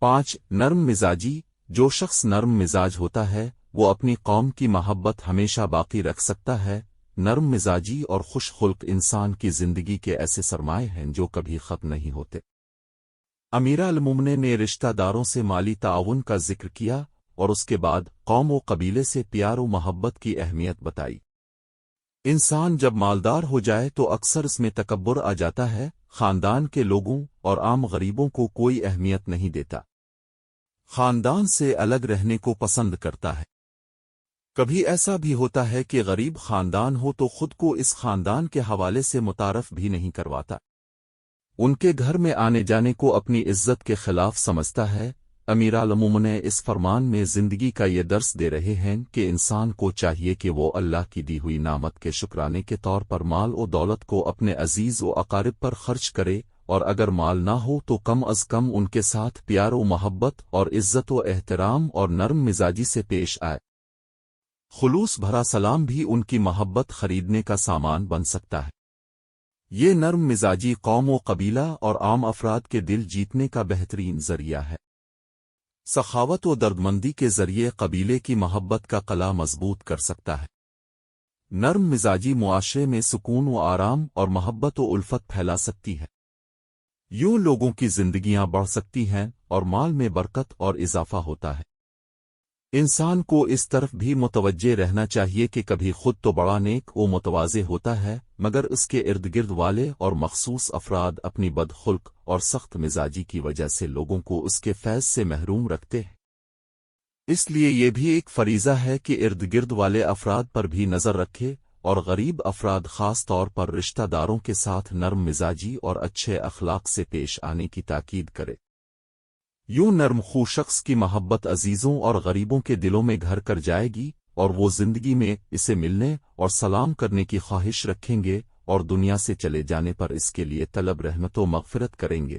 پانچ، نرم مزاجی، جو شخص نرم مزاج ہوتا ہے، وہ اپنی قوم کی محبت ہمیشہ باقی رکھ سکتا ہے۔ نرم مزاجی اور خوش خلق انسان کی زندگی کے ایسے سرمائے ہیں جو کبھی ختم نہیں ہوتے۔ امیرہ الممنے نے رشتہ داروں سے مالی تعاون کا ذکر کیا اور اس کے بعد قوم و قبیلے سے پیار و محبت کی اہمیت بتائی۔ انسان جب مالدار ہو جائے تو اکثر اس میں تکبر آ جاتا ہے، خاندان کے لوگوں اور عام غریبوں کو کوئی اہمیت نہیں دیتا۔ خاندان سے الگ رہنے کو پسند کرتا ہے۔ کبھی ایسا بھی ہوتا ہے کہ غریب خاندان ہو تو خود کو اس خاندان کے حوالے سے متعارف بھی نہیں کرواتا۔ ان کے گھر میں آنے جانے کو اپنی عزت کے خلاف سمجھتا ہے امیر عالموم نے اس فرمان میں زندگی کا یہ درس دے رہے ہیں کہ انسان کو چاہیے کہ وہ اللہ کی دی ہوئی نامت کے شکرانے کے طور پر مال و دولت کو اپنے عزیز و اقارب پر خرچ کرے اور اگر مال نہ ہو تو کم از کم ان کے ساتھ پیار و محبت اور عزت و احترام اور نرم مزاجی سے پیش آئے۔ خلوص بھرا سلام بھی ان کی محبت خریدنے کا سامان بن سکتا ہے۔ یہ نرم مزاجی قوم و قبیلہ اور عام افراد کے دل جیتنے کا بہترین ذریعہ ہے۔ سخاوت و دردمندی کے ذریعے قبیلے کی محبت کا قلع مضبوط کر سکتا ہے۔ نرم مزاجی معاشرے میں سکون و آرام اور محبت و الفت پھیلا سکتی ہے۔ یوں لوگوں کی زندگیاں بڑھ سکتی ہیں اور مال میں برکت اور اضافہ ہوتا ہے۔ انسان کو اس طرف بھی متوجہ رہنا چاہیے کہ کبھی خود تو بڑا نیک و متوازے ہوتا ہے مگر اس کے ارد گرد والے اور مخصوص افراد اپنی بد خلق اور سخت مزاجی کی وجہ سے لوگوں کو اس کے فیض سے محروم رکھتے ہیں۔ اس لیے یہ بھی ایک فریضہ ہے کہ ارد گرد والے افراد پر بھی نظر رکھے اور غریب افراد خاص طور پر رشتہ داروں کے ساتھ نرم مزاجی اور اچھے اخلاق سے پیش آنے کی تاکید کرے۔ یوں نرم خو شخص کی محبت عزیزوں اور غریبوں کے دلوں میں گھر کر جائے گی اور وہ زندگی میں اسے ملنے اور سلام کرنے کی خواہش رکھیں گے اور دنیا سے چلے جانے پر اس کے لیے طلب رحمت و مغفرت کریں گے۔